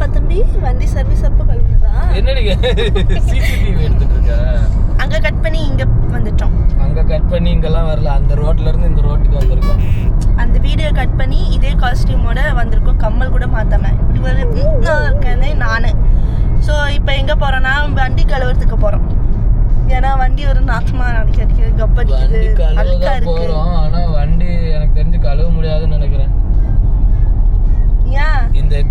அப்பா தம்பி வண்டி சர்வீஸ் அப்போ கழுவுனதா? என்னடி சிசிடிவி எடுத்துட்டு இருக்க அங்க கட் பண்ணி இங்க வந்துட்டோம். அங்க கட் பண்ணி இங்கெல்லாம் வரல. அந்த ரோட்ல இருந்து இந்த ரோட்டுக்கு வந்திருக்கோம். அந்த வீடியோ கட் பண்ணி இதே காஸ்டியூமோட வந்திருக்கோம். கம்மல் கூட மாத்தாம. இப்படி ஒரு நான் இருக்கேனே நானு. ஸோ இப்போ எங்க போறோம்னா வண்டி கழுவுறதுக்கு போறோம். ஏன்னா வண்டி ஒரு நாசமா அடிக்க அடிக்க கப்படிக்குது அழுக்கா இருக்கு.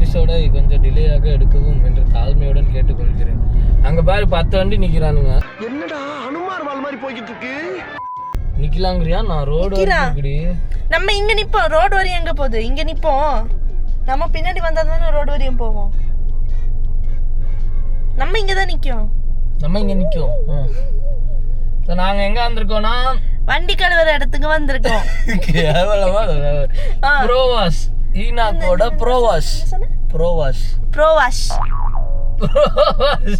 எபிசோட கொஞ்சம் டிலேயாக எடுக்கவும் என்று தாழ்மையுடன் கேட்டுக்கொள்கிறேன். அங்க பாரு பத்து வண்டி நிக்கிறானுங்க. என்னடா அனுமார் வால் மாதிரி போய்கிட்டு இருக்கு நிக்கலாங்கிறியா? நான் ரோடு. இப்படி நம்ம இங்க நிப்போம். ரோடு வரையும் எங்க போகுது? இங்க நிப்போம். நம்ம பின்னாடி வந்தா தானே ரோடு வரையும் போவோம். நம்ம இங்க தான் நிக்கோம் நம்ம இங்க நிக்கோம் நாங்க எங்க வந்திருக்கோம்னா? வண்டி கழுவுற இடத்துக்கு வந்திருக்கோம். கேவலமா ஆ. ப்ரோவாஷ் ஈனாக்கோட ப்ரோவாஷ்? ப்ரோவாஷ் ப்ரோ வாஷ்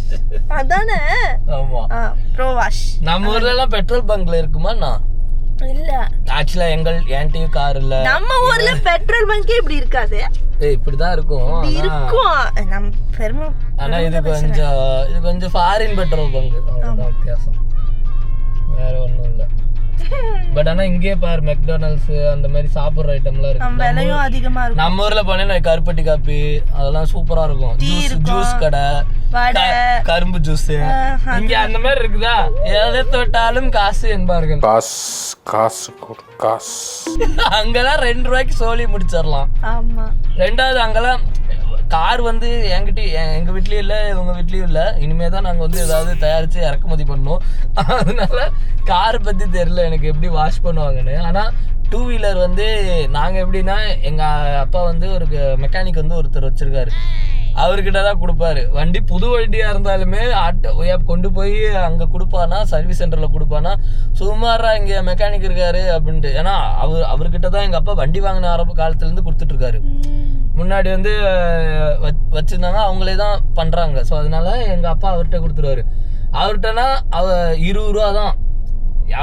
அதானே? ஆமா. ஆ ப்ரோ வாஷ் நம்ம ஊர்ல எல்லாம் பெட்ரோல் பங்க்ல இருக்குமா நான் இல்ல. ஆக்சுவலா எங்கள் என்கிட்டயும் கார் இல்ல? நம்ம ஊர்ல பெட்ரோல் பங்கே இப்படி இருக்காது. ஏய் இப்படிதான் இருக்கும். ஆனா- இருக்கும். நம்ம பெருமை ஆனா இது கொஞ்சம் இது கொஞ்சம் ஃபாரின் பெட்ரோல் பங்க் வித்தியாசம். வேற ஒண்ணும் இல்ல. பட் ஆனா இங்கேயே பாரு மெக்டானல்ட்ஸ் அந்த மாதிரி சாப்பிடுற ஐட்டம்லாம் இருக்கு. நம்ம விலையும் அதிகமா இருக்கும். நம்ம ஊர்ல போனேன்னா கருப்பட்டி காப்பி அதெல்லாம் சூப்பரா இருக்கும். ஜூஸ். ஜூஸ் கடை கரும்பு ஜூஸ் இங்க அந்த மாதிரி இருக்குதா? எதை தொட்டாலும் காசு என்பார்கள் காசு காசு காசு. அங்கெல்லாம் ரெண்டு ரூபாய்க்கு சோலி முடிச்சிடலாம். ஆமா. ரெண்டாவது அங்கெல்லாம் கார் வந்து என்கிட்ட எங்க வீட்லயும் இல்ல இவங்க வீட்லயும் இல்ல. இனிமே தான் நாங்க வந்து ஏதாவது தயாரிச்சு இறக்குமதி பண்ணோம் அதனால கார் பத்தி தெரியல எனக்கு எப்படி வாஷ் பண்ணுவாங்கன்னு. ஆனால் டூ வீலர் வந்து நாங்கள் எப்படின்னா எங்கள் அப்பா வந்து ஒரு மெக்கானிக் வந்து ஒருத்தர் வச்சிருக்காரு. அவர்கிட்ட தான் கொடுப்பாரு. வண்டி புது வண்டியாக இருந்தாலுமே ஆட்டோ ஏ- கொண்டு போய் அங்கே கொடுப்பானா சர்வீஸ் சென்டரில் கொடுப்பானா சுமாராக இங்கே மெக்கானிக் இருக்காரு அப்படின்ட்டு. ஏன்னா அவர் அவர்கிட்ட தான் எங்கள் அப்பா வண்டி வாங்கின ஆரம்ப காலத்துலேருந்து கொடுத்துட்ருக்காரு. முன்னாடி வந்து வச்சுருந்தாங்க அவங்களே தான் பண்ணுறாங்க ஸோ அதனால எங்கள் அப்பா அவர்கிட்ட கொடுத்துருவாரு. அவர்கிட்டனா அவ இருபது ரூபா தான்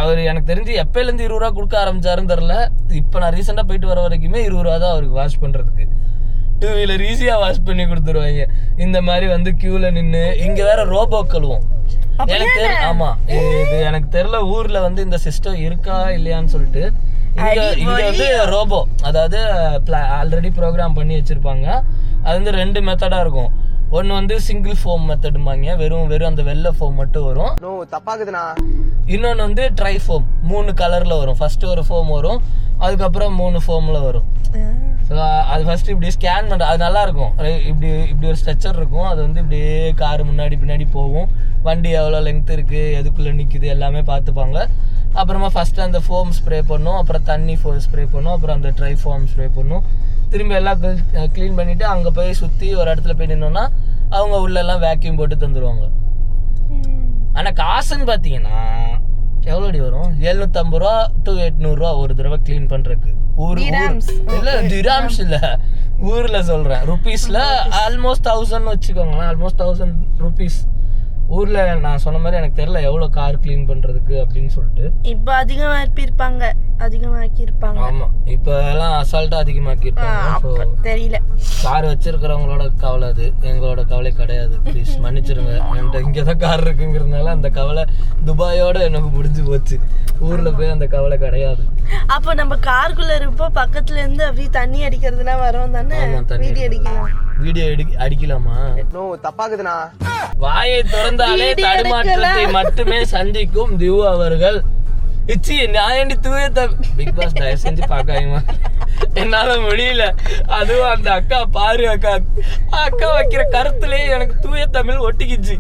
அவர் எனக்கு தெரிஞ்சு எப்பயிலேருந்து இருபது ரூபா கொடுக்க ஆரம்பிச்சாருன்னு தெரில இப்போ நான் ரீசெண்டாக போயிட்டு வர வரைக்குமே இருபது ரூபா தான் அவருக்கு வாஷ் பண்ணுறதுக்கு டூ வீலர் ஈஸியாக வாஷ் பண்ணி கொடுத்துருவாங்க. இந்த மாதிரி வந்து க்யூவில் நின்று இங்கே வேற ரோபோ கழுவோம். எனக்கு தெரியல ஆமா இது எனக்கு தெரியல ஊர்ல வந்து இந்த சிஸ்டம் இருக்கா இல்லையான்னு சொல்லிட்டு. இங்க இங்க வந்து ரோபோ அதாவது ஆல்ரெடி ப்ரோக்ராம் பண்ணி வச்சிருப்பாங்க. அது வந்து ரெண்டு மெத்தடா இருக்கும். ஒன்னு வந்து சிங்கிள் ஃபோம் மெத்தடும்பாங்க வெறும் வெறும் அந்த வெள்ளை ஃபோம் மட்டும் வரும். நோ தப்பாக்குதுண்ணா இன்னொன்று வந்து ட்ரை ஃபோம் மூணு கலரில் வரும். ஃபஸ்ட்டு ஒரு ஃபோம் வரும். அதுக்கப்புறம் மூணு ஃபோமில் வரும். ஸோ அது ஃபஸ்ட்டு இப்படி ஸ்கேன் பண்ணுற அது நல்லாயிருக்கும் இப்படி இப்படி ஒரு ஸ்ட்ரக்சர் இருக்கும். அது வந்து இப்படியே கார் முன்னாடி பின்னாடி போகும். வண்டி எவ்வளோ லெங்த் இருக்குது எதுக்குள்ளே நிற்குது எல்லாமே பார்த்துப்பாங்க. அப்புறமா ஃபஸ்ட்டு அந்த ஃபோம் ஸ்ப்ரே பண்ணும். அப்புறம் தண்ணி ஃபோ ஸ்ப்ரே பண்ணும். அப்புறம் அந்த ட்ரை ஃபோம் ஸ்ப்ரே பண்ணும். திரும்பி எல்லாம் க்ளீன் பண்ணிவிட்டு அங்கே போய் சுற்றி ஒரு இடத்துல போய் நின்னோன்னா அவங்க உள்ளெல்லாம் வேக்யூம் போட்டு தந்துடுவாங்க ஆனா காசுன்னு பாத்தீங்கன்னா எவ்வளோடி வரும்? எழுநூத்தம்பது ரூபா டு எட்நூறுரூவா ஒரு தடவை க்ளீன் பண்றதுக்கு. ஊர் இல்ல திராம்ஸ் இல்ல. ஊர்ல சொல்றேன். ருபீஸ்ல ஆல்மோஸ்ட் தௌசண்ட் வச்சுக்கோங்களேன். ஆல்மோஸ்ட் தௌசண்ட் ருபீஸ் ஊர்ல நான் சொன்ன மாதிரி எனக்கு தெரியல எவ்வளவு கார் க்ளீன் பண்றதுக்கு அப்படின்னு சொல்லிட்டு. இப்ப அதிகமா இருப்பாங்க அதிகமாக்கி இருப்பாங்க ஆமா. இப்ப எல்லாம் அசால்ட்டா அதிகமாக்கிருப்பாங்க ஸோ தெரியல. கார் வச்சிருக்கிறவங்களோட கவலை அது. எங்களோட கவலை கிடையாது. ப்ளீஸ் மன்னிச்சிருங்க. என்கிட்ட இங்கே தான் கார் இருக்குங்கிறதுனால அந்த கவலை துபாயோட எனக்கு முடிஞ்சு போச்சு. ஊர்ல போய் அந்த கவலை கிடையாது. அப்போ நம்ம காருக்குள்ள இருப்போம் பக்கத்துல இருந்து அப்படியே தண்ணி அடிக்கிறதுலாம் வரும் தானே? வீடியோ அடிக்கலாம். வீடியோ எடி அடிக்கலாமா? நோ தப்பாக்குதுண்ணா வாயை திறந்தாலே Video தடுமாற்றத்தை மட்டுமே சந்திக்கும் திவு அவர்கள். இச்சி நான் ஏண்டி தூய பிக் பாஸ் தயவு செஞ்சு பார்க்காதீங்க. என்னால முடியல. அதுவும் அந்த அக்கா பாரு அக்கா. அக்கா வைக்கிற கருத்துலயே எனக்கு தூய தமிழ் ஒட்டிக்கிச்சு.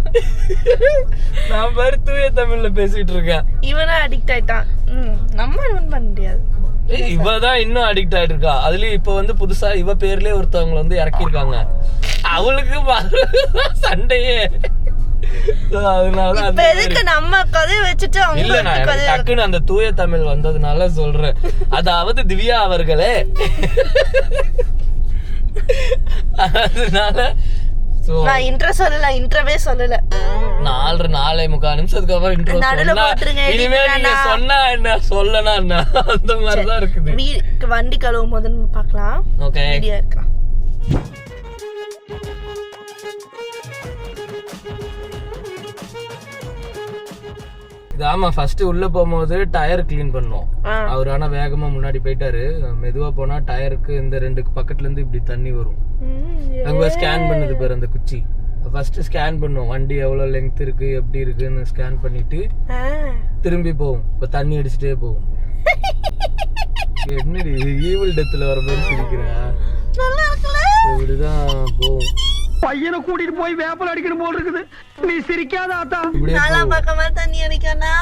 நான் பாரு தூய தமிழ்ல பேசிட்டு இருக்கேன். இவனா அடிக்ட் ஆயிட்டான். நம்ம ஒன்றும் பண்ண முடியாது. இவ தான் இன்னும் அடிக்ட் ஆயிட்டு இருக்கா அதுலயும் இப்ப வந்து புதுசா இவ பேர்லயே ஒருத்தவங்க வந்து இறக்கியிருக்காங்க. அவளுக்கு சண்டையே. அதனால இப்ப அந்த எதுக்கு நம்ம கதையை வச்சுட்டு அவங்க இல்ல நான் டக்குன்னு அந்த தூய தமிழ் வந்ததுனால சொல்றேன். அதாவது திவ்யா அவர்களே. அதனால நான் இன்ட்ரோ சொல்லல இன்ட்ரோவே சொல்லல. நாலரை நாலே முக்கால் நிமிஷத்துக்கு அப்புறம் edit இனிமே நீங்க. சொன்னா என்ன சொல்லனா என்ன? அந்த மாதிரிதான் இருக்குது. வீ- வண்டி கழுவும் போது நம்ம பார்க்கலாம். ஓகே இருக்கலாம் இது ஆமா ஃபர்ஸ்ட் உள்ள போகும்போது டயர் க்ளீன் பண்ணோம். அவர் ஆனா வேகமா முன்னாடி போயிட்டாரு. மெதுவா போனா டயருக்கு இந்த ரெண்டு பக்கத்துல இருந்து இப்படி தண்ணி வரும். அங்க ஸ்கேன் பண்ணுது பாரு அந்த குச்சி. ஃபர்ஸ்ட் ஸ்கேன் பண்ணும். வண்டி எவ்வளவு லெங்த் இருக்கு எப்படி இருக்குன்னு ஸ்கேன் பண்ணிட்டு. திரும்பி போகும். இப்ப தண்ணி அடிச்சுட்டே போகும். என்னடி ஈவில் டெத்துல வர மாதிரி சிரிக்கிற? இப்படிதான் போகும். பையனை கூட்டிட்டு போய் வேப்பல் அடிக்கணும் போல் இருக்குது. நீ சிரிக்காத ஆத்தா. நாலா பக்கமா தண்ணி அடிக்கனா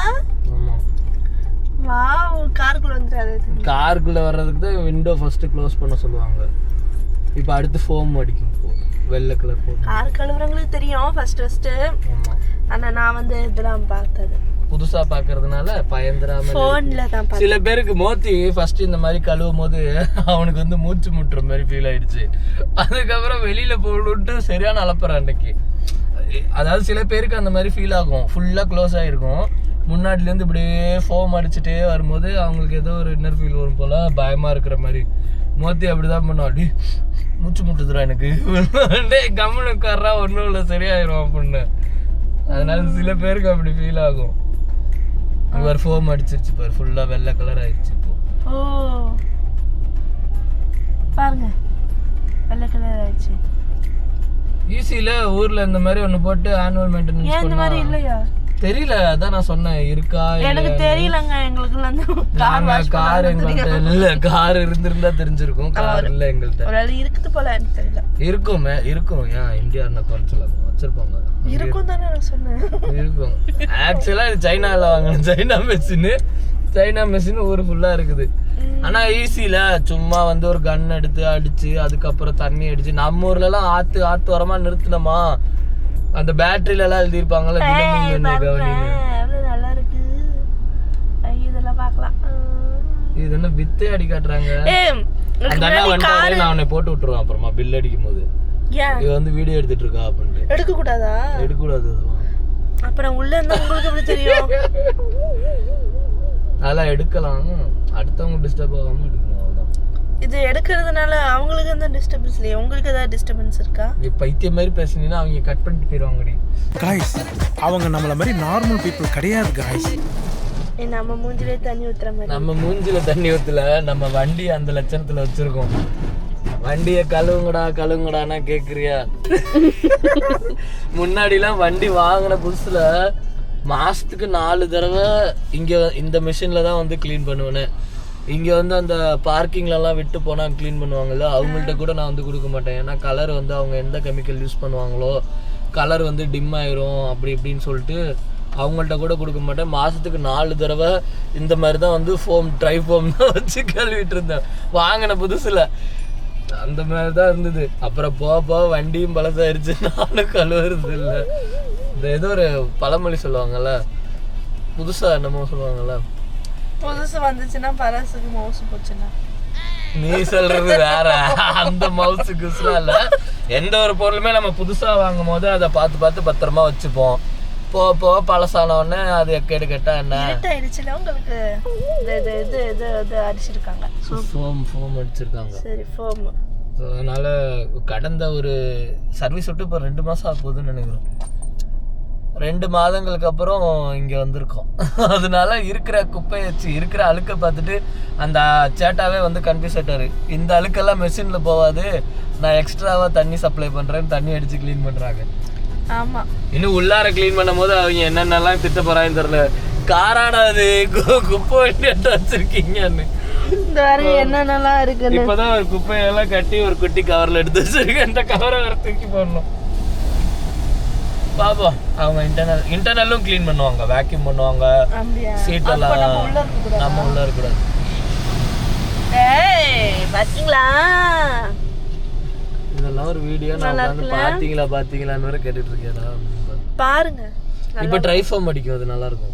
வாவ் காருக்குள்ள வந்துட்டாரு. காருக்குள்ள வர்றதுக்கு தான் விண்டோ ஃபர்ஸ்ட் க்ளோஸ் பண்ண சொல்லுவாங்க. இப்போ அடுத்து ஃபோம் அடிக்கும். வெள்ளை கலர் ஃபோம் கார் கழுவுறவங்களுக்கு தெரியும் ஃபர்ஸ்ட் ஃபர்ஸ்ட் ஆமா. ஆனா நான் வந்து இதெல்லாம் பார்த்தது. புதுசா பாக்குறதுனால பயந்துராம சில பேருக்கு மோத்தி ஃபர்ஸ்ட் இந்த மாதிரி கழுவும் போது அவனுக்கு வந்து மூச்சு முட்டுற மாதிரி ஃபீல் ஆயிடுச்சு. அதுக்கப்புறம் வெளியில போகணுன்ட்டு சரியான அலப்புறான் அன்னைக்கு. அதாவது சில பேருக்கு அந்த மாதிரி ஃபீல் ஆகும். ஃபுல்லா க்ளோஸ் ஆயிருக்கும். முன்னாடில இருந்து இப்படியே ஃபோம் அடிச்சுட்டே வரும்போது அவங்களுக்கு ஏதோ ஒரு இன்னர் ஃபீல் வரும் போல பயமா இருக்கிற மாதிரி. மோத்தி அப்படிதான் பண்ணுவான் அடி மூச்சு முட்டுதுடா எனக்கு. டேய் கம்முனு உட்கார்றா ஒன்றும் இல்லை சரியாயிரும் அப்படின்னு அதனால சில பேருக்கு அப்படி ஃபீல் ஆகும். இவர் ஃபோம் அடிச்சிருச்சு பாரு ஃபுல்லா வெள்ளை கலர் ஆயிடுச்சு இப்போ. ஓ. பாருங்க. வெள்ளை கலர் ஆயிடுச்சு ஈஸியில ஊர்ல இந்த மாதிரி ஒண்ணு போட்டு ஆனுவல் ஏன் இந்த மெயின்டெனன்ஸ் மாதிரி இல்லையா? தெரியல அதான் நான் சொன்னேன் இருக்கா எனக்கு தெரியலங்க எங்களுக்கு வந்து கார் கார் எங்கள்கிட்ட இல்ல கார் இருந்திருந்தா தெரிஞ்சிருக்கும் கார் இல்ல எங்கள்கிட்ட ஒரு இருக்குது போல எனக்கு தெரியல. இருக்குமே இருக்கும். ஏன் இந்தியா குறைச்சல வச்சிருப்பாங்க. இருக்கும் தானே நான் சொன்னேன். இருக்கும். ஆக்சுவலா இது சைனால வாங்கணும் சைனா மெஷின் சைனா மெஷின் ஊர் ஃபுல்லா இருக்குது. ஆனா ஈஸில சும்மா வந்து ஒரு கன் எடுத்து அடிச்சு அதுக்கப்புறம் தண்ணி அடிச்சு நம்ம ஊர்ல எல்லாம் ஆத்து ஆத்து வரமா நிறுத்தினோமா அந்த பேட்டரியில எல்லாம் எவ்வளவு நல்லா இருக்கு இதெல்லாம் பார்க்கலாம். இது என்ன வித்தே அடி காட்டுறாங்க? அந்த அண்ணா வந்துட்டாரு நான் உன்னை போட்டு விட்டுருவேன் அப்புறமா பில் அடிக்கும் போது இது வந்து வீடியோ எடுத்துட்டு இருக்கா அப்படின்ட்டு. எடுக்க கூடாதா எடுக்கக்கூடாது அதெல்லாம் அப்புறம் உள்ள இருந்தா உங்களுக்கு எப்படி தெரியும்? அதெல்லாம் எடுக்கலாம். அடுத்தவங்க டிஸ்டர்ப் ஆகாம இது எடுக்கிறதுனால அவங்களுக்கு எந்த டிஸ்டர்பன்ஸ் இல்லையா? உங்களுக்கு ஏதாவது டிஸ்டர்பன்ஸ் இருக்கா? நீ பைத்தியம் மாதிரி பேசுனீங்கன்னா அவங்க கட் பண்ணிட்டு போயிடுவாங்கடி காய்ஸ் அவங்க நம்மள மாதிரி நார்மல் பீப்புள் கிடையாது காய்ஸ் ஏய், நம்ம மூஞ்சிலே தண்ணி ஊத்துற மாதிரி. நம்ம மூஞ்சில தண்ணி ஊத்துல நம்ம வண்டி அந்த லட்சணத்துல வச்சிருக்கோம். வண்டிய கழுவுங்கடா கழுவுங்கடான்னா கேக்குறியா? முன்னாடிலாம் வண்டி வாங்கின புதுசுல மாசத்துக்கு நாலு தடவை இங்க இந்த மிஷின்ல தான் வந்து க்ளீன் பண்ணுவேனே. இங்கே வந்து அந்த பார்க்கிங்லலாம் விட்டு போனால் க்ளீன் பண்ணுவாங்கல்ல அவங்கள்ட்ட கூட நான் வந்து கொடுக்க மாட்டேன். ஏன்னா கலர் வந்து அவங்க எந்த கெமிக்கல் யூஸ் பண்ணுவாங்களோ கலர் வந்து டிம் ஆயிரும் அப்படி இப்படின்னு சொல்லிட்டு அவங்கள்ட்ட கூட கொடுக்க மாட்டேன். மாதத்துக்கு நாலு தடவை இந்த மாதிரி தான் வந்து ஃபோம் ட்ரை ஃபோம் தான் வச்சு கழுவிட்டு இருந்தேன் வாங்கின புதுசில். அந்த மாதிரி தான் இருந்தது. அப்புறம் போக போக வண்டியும் பழசாயிருச்சு. நானும் கழுவுறது இல்லை. இந்த ஏதோ ஒரு பழமொழி சொல்லுவாங்கல்ல புதுசாக என்னமோ சொல்லுவாங்கல்ல. புதுசு வந்துச்சுன்னா பழசுக்கு மவுசு போச்சுன்னா. நீ சொல்றது வேற. அந்த மவுசு குஸ்லாம் இல்ல. எந்த ஒரு பொருளுமே நம்ம புதுசா வாங்கும் போது அதை பார்த்து பார்த்து பத்திரமா வச்சுப்போம். போக போக பழசான உடனே அது எக்கேடு கெட்டா என்ன? இருட்டாயிடுச்சுல உங்களுக்கு இது இது இது இது அடிச்சிருக்காங்க. ஃபோம் ஃபோம் அடிச்சிருக்காங்க. சரி ஃபோம் அதனால கடந்த ஒரு சர்வீஸ் விட்டு இப்போ ரெண்டு மாசம் ஆக போகுதுன்னு நினைக்கிறோம். ரெண்டு மாதங்களுக்கு அப்புறம் இங்க வந்திருக்கோம். அதனால இருக்கிற குப்பையை வச்சு இருக்கிற அழுக்கை பார்த்துட்டு அந்த சேட்டாவே வந்து கன்ஃபியூஸ் ஆயிட்டாரு. இந்த அழுக்கெல்லாம் மெஷின்ல போகாது. நான் எக்ஸ்ட்ராவா தண்ணி சப்ளை பண்றேன் தண்ணி அடிச்சு க்ளீன் பண்றாங்க. ஆமா. இன்னும் உள்ளார க்ளீன் பண்ணும் போது அவங்க என்னென்னலாம் திட்ட போறாங்கன்னு தெரியல. காராடா அது? கு- குப்பை வண்டி வச்சிருக்கீங்கன்னு. இந்த வேற என்னென்னலாம் இருக்குன்னு. இப்பதான் ஒரு குப்பையெல்லாம் கட்டி ஒரு குட்டி கவர்ல எடுத்து வச்சிருக்கேன். இந்த கவரை வேற தூக்கி போடணும். பாப்போம். அவங்க இன்டர்னல் இன்டர்னலும் க்ளீன் பண்ணுவாங்க வேக்யூம் பண்ணுவாங்க. சீட் எல்லாம் நம்ம உள்ள இருக்க கூடாதா? பாத்தீங்களா? இதெல்லாம் ஒரு வீடியோ நான் இருக்குல்ல? பாத்தீங்களா பாத்தீங்களான்னு வேற கேட்டுட்டு இருக்கேடா பாருங்க. இப்போ ட்ரை ஃபார்ம் அடிக்கும் அது நல்லா இருக்கும்.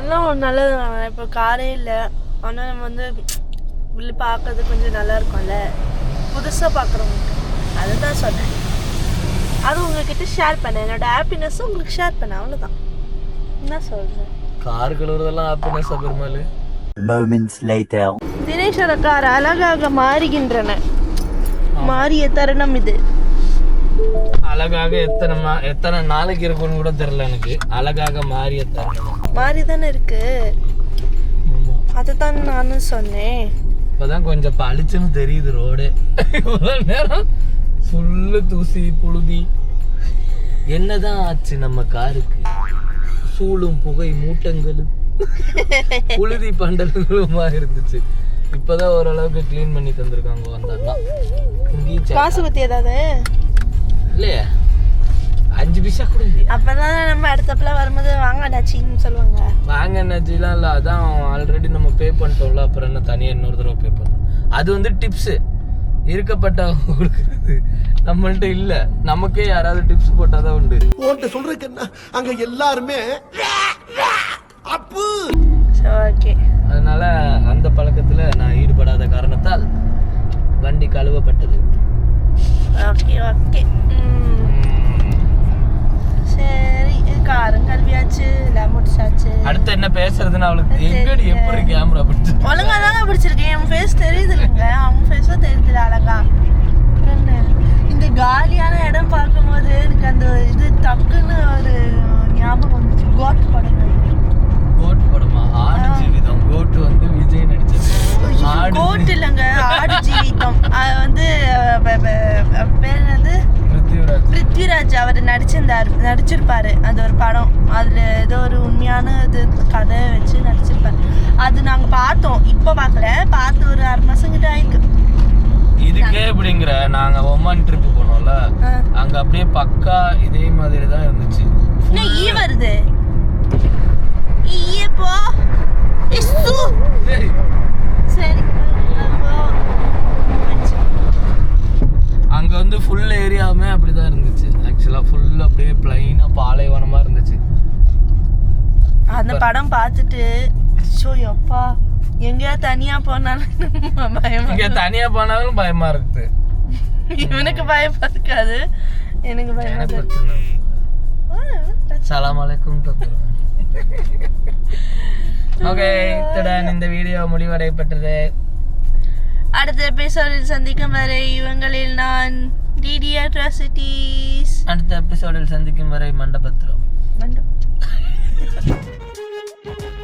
எல்லாம் நல்லது இப்போ காரே இல்லை. ஆனால் நம்ம வந்து பார்க்கறது கொஞ்சம் நல்லா இருக்கும்ல. புதுசாக பார்க்குறவங்களுக்கு அதுதான் சொன்னேன். அது உங்ககிட்ட ஷேர் பண்ணேன். என்னோட ஹாப்பினஸ்ஸும் உங்களுக்கு ஷேர் பண்ணேன். அவ்வளோதான் என்ன சொல்கிறேன் கார் கழுவுறதெல்லாம் ஹாப்பினஸ் பெருமாள். Moments later. தினேஷோட கார் அழகாக மாறுகின்றன. மாறிய தருணம் இது. அழகாக எத்தனை எத்தனை நாளைக்கு இருக்கும்னு கூட தெரியல எனக்கு. அழகாக மாறிய தருணம். மாறி தானே இருக்கு அதுதான் நானும் சொன்னேன். இப்பதான் கொஞ்சம் பளிச்சுன்னு தெரியுது ரோடு. இவ்வளவு நேரம் ஃபுல்லு தூசி புழுதி. என்னதான் ஆச்சு நம்ம காருக்கு? சூளும் புகை மூட்டங்களும் புழுதி பண்டல்களுமா இருந்துச்சு. இப்பதான் ஓரளவுக்கு க்ளீன் பண்ணி தந்திருக்காங்க சே- காசு பத்தி ஏதாவது? இல்லையே. அஞ்சு பைசா கூட இல்லையா அப்பதான் நம்ம அடுத்தப்பல வரும்போது வாங்கடாச்சின்னு சொல்லுவாங்க. வாங்க என்னாச்சுலாம் இல்லை அதான் ஆல்ரெடி நம்ம பே பண்ணிட்டோம்ல அப்புறம் என்ன தனியாக இன்னொரு தடவை பே பண்ணணும் அது வந்து டிப்ஸு இருக்கப்பட்டவங்க கொடுக்குறது. நம்மள்ட்ட இல்லை. நமக்கே யாராவது டிப்ஸ் போட்டால் தான் உண்டு. உன்கிட்ட சொல்றதுக்கு என்ன? அங்க எல்லாருமே அப்பு. ஓகே அதனால அந்த பழக்கத்தில் நான் ஈடுபடாத காரணத்தால் வண்டி கழுவப்பட்டது. ஓகே ஓகே காரும் கல்வியாச்சு எல்லாம் முடிச்சாச்சு. அடுத்து என்ன பேசுறதுன்னு அவளுக்கு எங்கடி எப்படி கேமரா பிடிச்சு? ஒழுங்கா தாங்க பிடிச்சிருக்கேன். என் ஃபேஸ் தெரியுது இல்லைங்க அவன் ஃபேஸும் தெரியுதுல அழகா இந்த காலியான இடம் பார்க்கும்போது எனக்கு அந்த இது டக்குன்னு ஒரு ஞாபகம் வந்துச்சு. கோட் படம் கோட் படமா? ஆடு ஜீவிதம். கோட் வந்து விஜய் நடிச்சது. கோட் இல்லைங்க. ஆடு ஜீவிதம். அது வந்து பேர் என்னது? பிருத்விராஜ். அவர் நடிச்சிருந்தார் நடிச்சிருப்பாரு. அது ஒரு படம். அதுல ஏதோ ஒரு உண்மையான இது கதை வச்சு நடிச்சிருப்பாரு. அது நாங்க பார்த்தோம். இப்போ பார்க்கல. பார்த்து ஒரு ஆறு மாசம் கிட்ட ஆயிருக்கு. இதுக்கே இப்படிங்கிற நாங்க ஒமான் ட்ரிப் போனோம்ல. அங்க அப்படியே பக்கா இதே மாதிரி தான் இருந்துச்சு. ஈ வருது? ஈயே போ. இஸ்ஸு. ஏய், சரி அப்போ வச்சு. அங்க வந்து ஃபுல் ஏரியாவுமே அப்படிதான் இருந்துச்சு ஆக்சுவலா ஃபுல் அப்படியே பிளைனா பாலைவனமா இருந்துச்சு அந்த படம் பார்த்துட்டு ஷோ அப்பா எங்கேயா தனியா போனாலும் பயமா இங்க தனியா போனாலும் பயமா இருக்குது. இவனுக்கு பயமா இருக்காது எனக்கு பயமா இருக்கு. சலாம் அலைக்கும் ஓகே இத்துடன் இந்த வீடியோ முடிவடையப்பட்டது அடுத்த எபிசோடில் சந்திக்கும் வரை இவங்களில் நான் டிடி அட்ராசிட்டிஸ். அடுத்த எபிசோடில் சந்திக்கும் வரை மண்டபத்திரம் மண்டபம். Thank you.